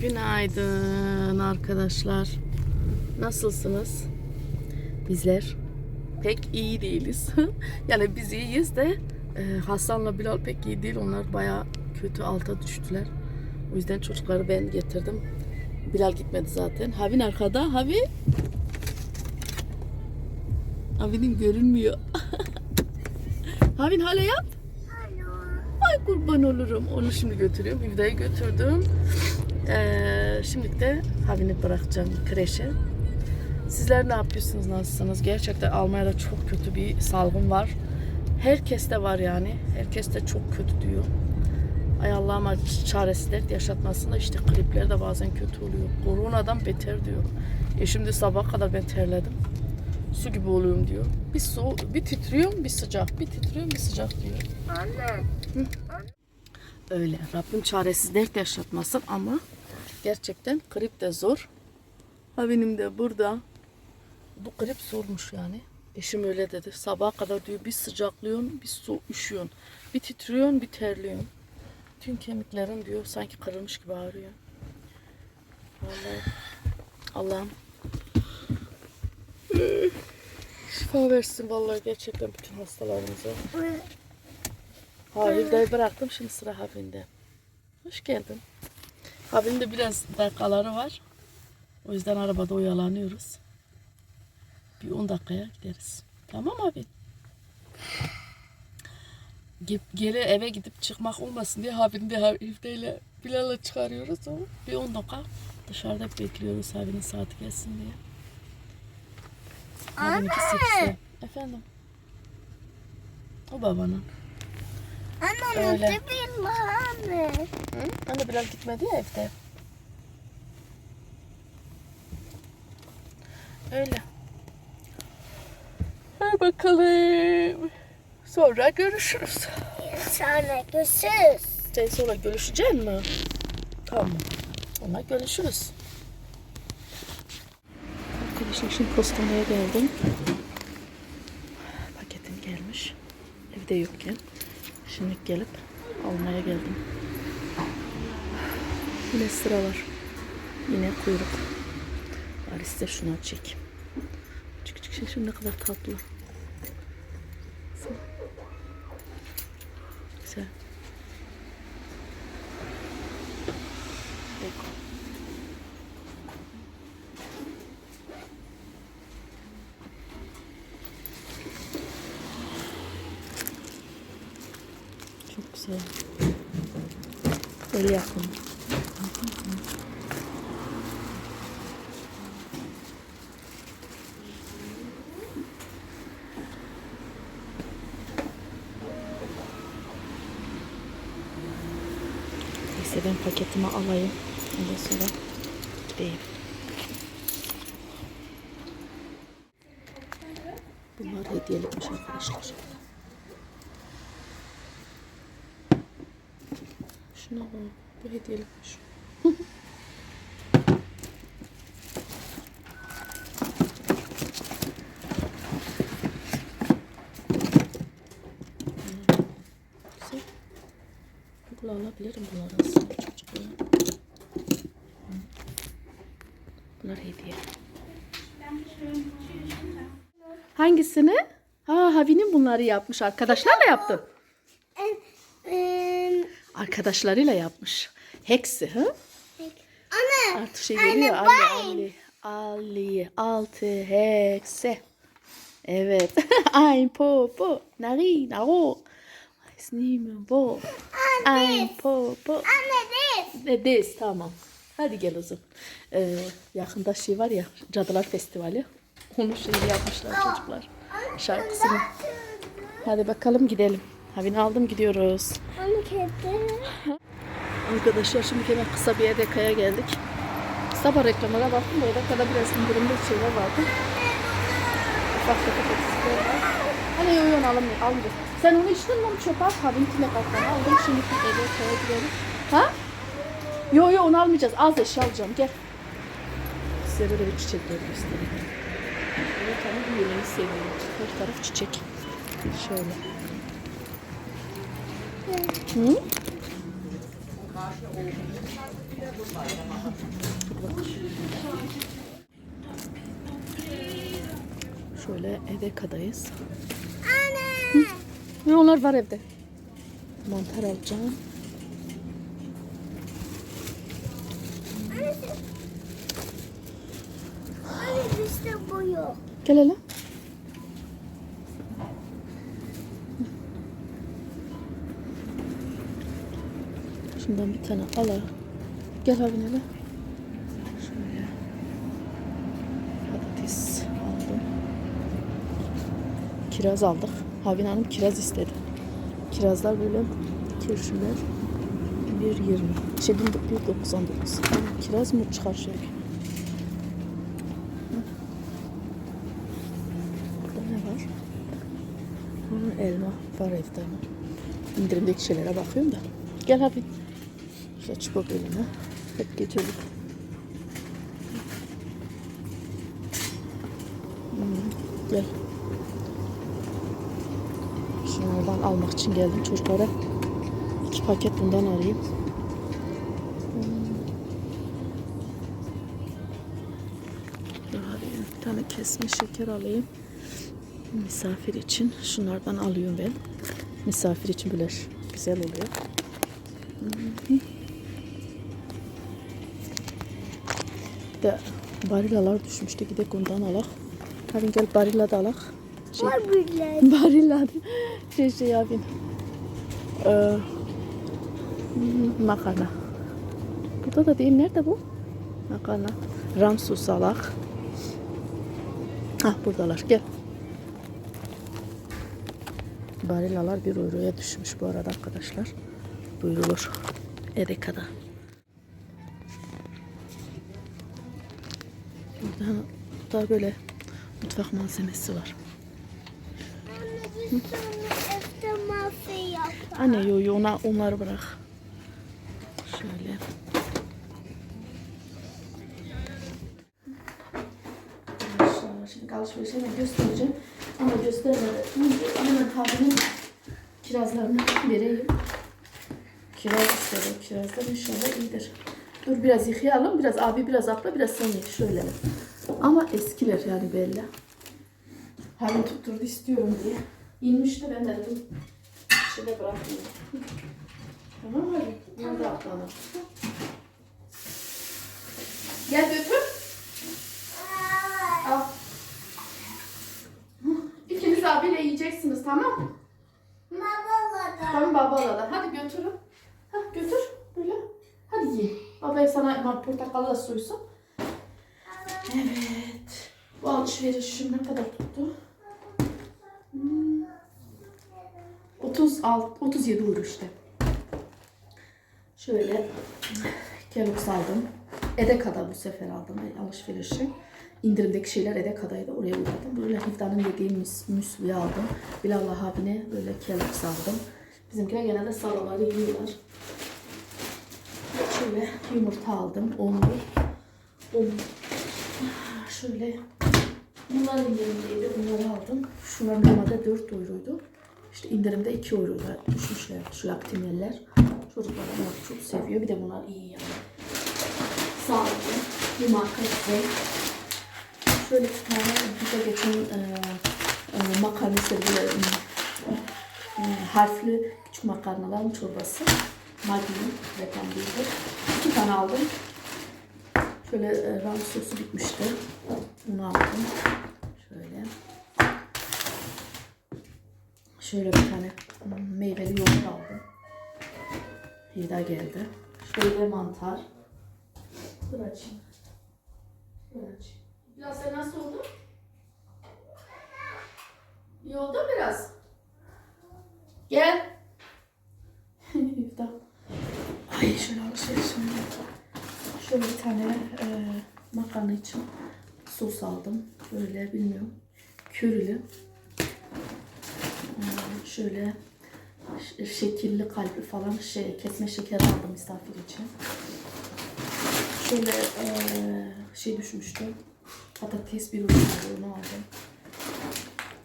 Günaydın arkadaşlar. Nasılsınız? Bizler pek iyi değiliz. yani biz iyiyiz de e, Hasan'la Bilal pek iyi değil. Onlar baya kötü alta düştüler. O yüzden çocukları ben getirdim. Bilal gitmedi zaten. Havin arkada. Havi. Havi'nin görünmüyor. Havin hala yap. Ay kurban olurum. Onu şimdi götürüyorum. Hüvda'yı götürdüm. Ee, şimdi de Havin'i bırakacağım kreşe. Sizler ne yapıyorsunuz, nasılsınız? Gerçekten Almanya'da çok kötü bir salgın var. Herkes de var yani. Herkes de çok kötü diyor. Ay Allah'ıma çaresi dert yaşatmasın da işte klipler de bazen kötü oluyor. Koronadan beter diyor. E şimdi sabah kadar ben terledim. Su gibi oluyorum diyor. Bir su, bir titriyorum, bir sıcak. Bir titriyorum, bir sıcak diyor. Anne. Öyle. Rabbim çaresiz dert yaşatmasın ama gerçekten grip de zor. Ha benim de burada. Bu grip zormuş yani. Eşim öyle dedi. Sabaha kadar diyor bir sıcaklıyorsun, bir su üşüyorsun. Bir titriyorsun, bir terliyorsun. Tüm kemiklerin diyor sanki kırılmış gibi ağrıyor. Vallahi Allah'ım şifa versin vallahi gerçekten bütün hastalarımıza. Havilde'yi bıraktım şimdi sıra Havil'de. Hoş geldin. Havil'de biraz dakikaları var. O yüzden arabada oyalanıyoruz. Bir 10 dakikaya gideriz. Tamam abi. Ge- Gele eve gidip çıkmak olmasın diye Havil'de Havil'deyle Bilal'la çıkarıyoruz ama bir 10 dakika dışarıda bekliyoruz Havil'in saati gelsin diye. Havil'inki 8'de. Efendim. O babanın. Anne Öyle. nasıl bir anne? Hı? Anne Bilal gitmedi ya evde. Öyle. Hadi bakalım. Sonra görüşürüz. Sonra görüşürüz. Sen sonra görüşecek mi? Tamam. Ona görüşürüz. Arkadaşlar şimdi postaneye geldim. Paketim gelmiş. Evde yokken. Şimdi gelip almaya geldim. Yine sıra var. Yine kuyruk. Bari size şunu çek. Çık çık ne kadar tatlı. Güzel. Bak. Çok güzel. El yapımı. Neyse ben paketimi alayım. Ondan sonra gideyim. Bunlar hediyelikmiş arkadaşlar. Şuna bak. Bu hediyelikmiş. Güzel. Bunu alabilirim bunları aslında. Bunlar hediye. Hangisini? Ha Havi'nin bunları yapmış. Arkadaşlarla yaptı. Arkadaşlarıyla yapmış. Heksi ha? Anne. Artık şey geliyor. Ali, Ali, Ali, altı, hekse. Evet. Ein Popo, Nari, Naro. Weiß nicht mehr wo. Ein Popo. Anne de. Ne des tamam. Hadi gel o zaman. Ee, yakında şey var ya Cadılar Festivali. Onun şeyini yapmışlar çocuklar. Şarkısını. Hadi bakalım gidelim. Havini aldım gidiyoruz. Anne kedi. Arkadaşlar şimdi hemen kısa bir EDK'ya geldik. Sabah reklamlara baktım da EDK'da biraz indirimli şeyler vardı. Ufak tefek eksikler var. Hani yo yo onu alamıyorum, almayacağız. Sen onu içtin mi onu çöpe at. Habinkine katlarını aldım. Şimdi EDK'ya gidelim. Ha? Yo yo onu almayacağız. Az eşya alacağım. Gel. Size de bir çiçekleri göstereyim. Ama bu yemeği seviyorum. Her taraf çiçek. Şöyle. Hı? Şöyle Edeka'dayız. Anne. Ve onlar var evde. Mantar alacağım. Anne bizde bu yok. Gel hele. Şundan bir tane al. ha. Gel abi hele. Şöyle. Patates aldım. Kiraz aldık. Havin Hanım kiraz istedi. Kirazlar böyle kirşiler 1.20 şey 1.99 Kiraz mı çıkar şöyle? Burada ne var? Ha, elma var evde ama. İndirimdeki şeylere bakıyorum da. Gel abi. İşte çubuk elime. Hep getirdik. Hmm, gel. Şunlardan almak için geldim çocuklara. İki paket bundan alayım. Hmm. Bir tane kesme şeker alayım. Misafir için şunlardan alıyorum ben. Misafir için böyle güzel oluyor. Hı hı. Bir de barilalar düşmüştü. Gidek ondan alak. Hadi gel barilla da alak. Şey, barilla şey şey yapayım. Ee, makarna. Burada da değil. Nerede bu? Makarna. Ramsus alak. Ah buradalar. Gel. Barillalar 1 euroya düşmüş bu arada arkadaşlar. Buyurulur. Edeka'da. Da böyle mutfak malzemesi var. Anne. Anne yo yo ona, onları bırak. Şöyle. Şimdi alışverişi hemen göstereceğim. Ama göstermeden hemen abinin kirazlarını vereyim. Kiraz istedim. Kirazlar inşallah iyidir. Dur biraz yıkayalım. Biraz abi biraz abla biraz sen yık. Şöyle. Ama eskiler yani belli. Halim tutturdu istiyorum diye. İnmişti ben de dedim. Şöyle bırakayım. Tamam mı? Tamam. da ablana. Gel götür. Al. İkiniz abiyle yiyeceksiniz tamam mı? Babala Tamam babayla da. Hadi götürün. Hah götür. Böyle. Hadi yiyin. Babaya sana portakalı da soysun. Evet. Bu alışverişim ne kadar tuttu? Hmm. 36, 37 euro işte. Şöyle Kellogg's aldım. Edeka'da bu sefer aldım alışverişi. İndirimdeki şeyler Edeka'daydı. Oraya uğradım. Böyle Hifda'nın yediği müs müsli aldım. Bilallah abine böyle Kellogg's aldım. Bizimkiler genelde salaları yiyorlar. Şöyle yumurta aldım. Onlu. Un. Şöyle bunlar indirimdeydi. Bunları aldım. Şunlar normalde 4 euroydu. İşte indirimde 2 euroya düşmüşler şu laktimeller. Çocuklar bunları çok seviyor. Bir de bunlar iyi yani. Sağlıklı. Bir marka size. Şöyle bir tane bir de geçen e, e, makarnası böyle e, harfli küçük makarnaların çorbası. Magnum reklam değildir. İki tane aldım. Şöyle e, ram sosu bitmişti. Bunu aldım. Şöyle. Şöyle bir tane meyveli yoğurt aldım. Hida geldi. Şöyle mantar. Dur açayım. Dur açayım. Biraz sen nasıl oldu? İyi oldu biraz. Gel. Hida. Ay şöyle alışverişim yaptım. Şöyle bir tane e, makarna için sos aldım. Böyle bilmiyorum. Körülü. E, şöyle şekilli kalpli falan şey kesme şeker aldım misafir için. Şöyle e, şey düşmüştü. Patates bir ürün onu aldım.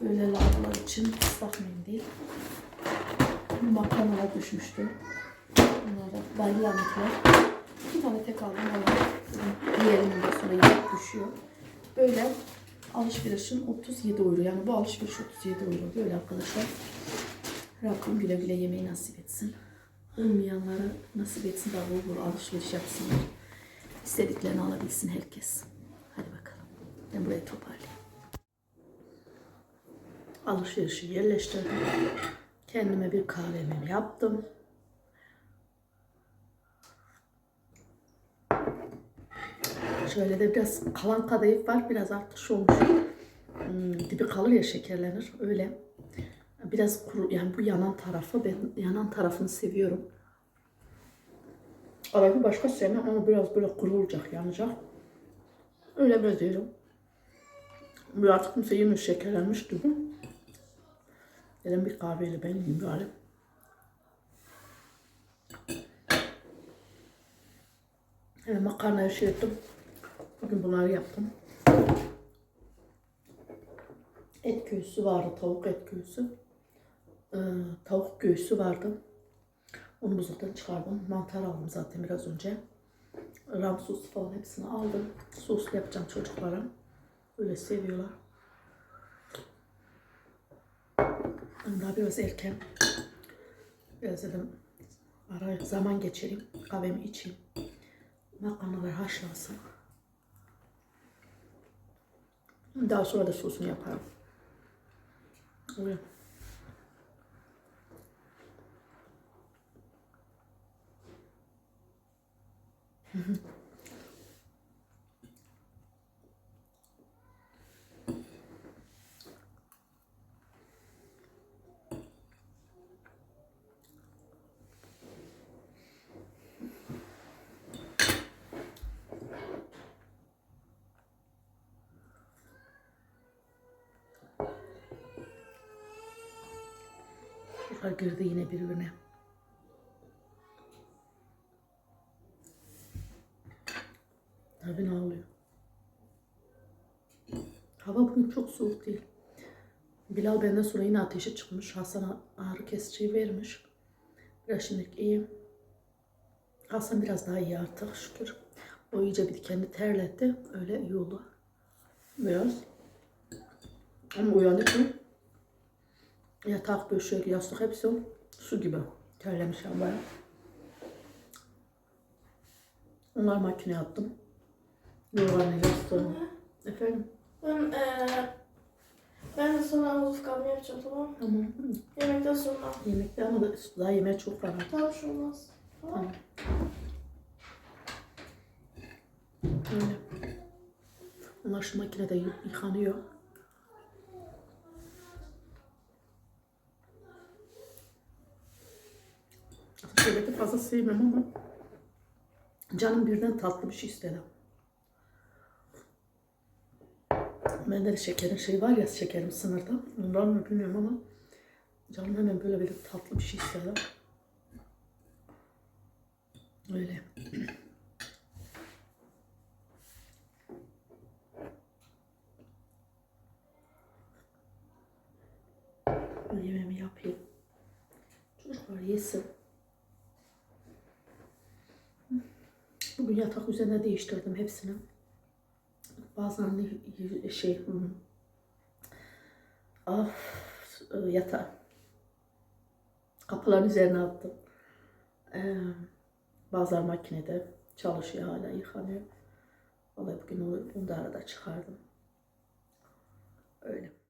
Böyle lavlar için ıslak mendil. Makarnalar düşmüştü. Bunlara balyanikler. Tane tek aldım. Diğerinin de sonra yiyip düşüyor. Böyle alışverişim 37 euro. Yani bu alışveriş 37 euro. Böyle arkadaşlar. Rabbim güle güle yemeği nasip etsin. Olmayanlara nasip etsin de bol bol alışveriş yapsınlar. İstediklerini alabilsin herkes. Hadi bakalım. Ben burayı toparlayayım. Alışverişi yerleştirdim. Kendime bir kahvemi yaptım. Şöyle de biraz kalan kadayıf var. Biraz artış olmuş. Hmm, dibi kalır ya şekerlenir. Öyle. Biraz kuru. Yani bu yanan tarafı. Ben yanan tarafını seviyorum. Arayı başka sevmem ama biraz böyle kuru olacak, yanacak. Öyle biraz diyorum. Bu artık kimse yemiyor şekerlenmiş gibi. Dedim bir kahveyle ben yiyeyim galiba. Hemen makarnayı şey ettim. Bugün bunları yaptım. Et göğsü vardı, tavuk et göğsü. Ee, tavuk göğsü vardı. Onu buzluktan çıkardım. Mantar aldım zaten biraz önce. Ram sosu falan hepsini aldım. Soslu yapacağım çocuklara. Öyle seviyorlar. Ben daha biraz erken. Biraz dedim ara zaman geçireyim. Kahvemi içeyim. Makarnalar haşlansın. Daha sonra da sosunu yaparım. Öyle. Bunlar girdi yine birbirine. Tabii ne oluyor? Hava bugün çok soğuk değil. Bilal benden sonra yine ateşi çıkmış. Hasan'a ağrı kesiciyi vermiş. Biraz şimdilik iyi. Hasan biraz daha iyi artık şükür. O iyice bir kendi terletti. Öyle iyi oldu. Biraz. Ama uyanık mı? Yatak, döşek, yastık hepsi su gibi. Terlemiş ama bayağı. Onlar makine attım. Yorganı, yastığını. Efendim? Ben, eee ben de sonra havuz kahve yapacağım tamam mı? Tamam. Yemekten sonra. Yemekte ama da daha yemeğe çok var. Tamam şu olmaz. Tamam. Öyle. Onlar şu makinede yı- yıkanıyor. De fazla sevmem ama canım birden tatlı bir şey istedi. Bende de şekerin şey var ya şekerim sınırda. Ondan mı bilmiyorum ama canım hemen böyle bir tatlı bir şey istedi. Öyle. Yemeğimi yapayım. Çocuklar yesin. Bugün yatak üzerine değiştirdim hepsini. Y- şey ah yatağı kapıların üzerine attım. Ee, bazılar makinede çalışıyor hala yıkanıyor. Vallahi bugün onu, onu da arada çıkardım. Öyle.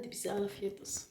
Hadi olsun.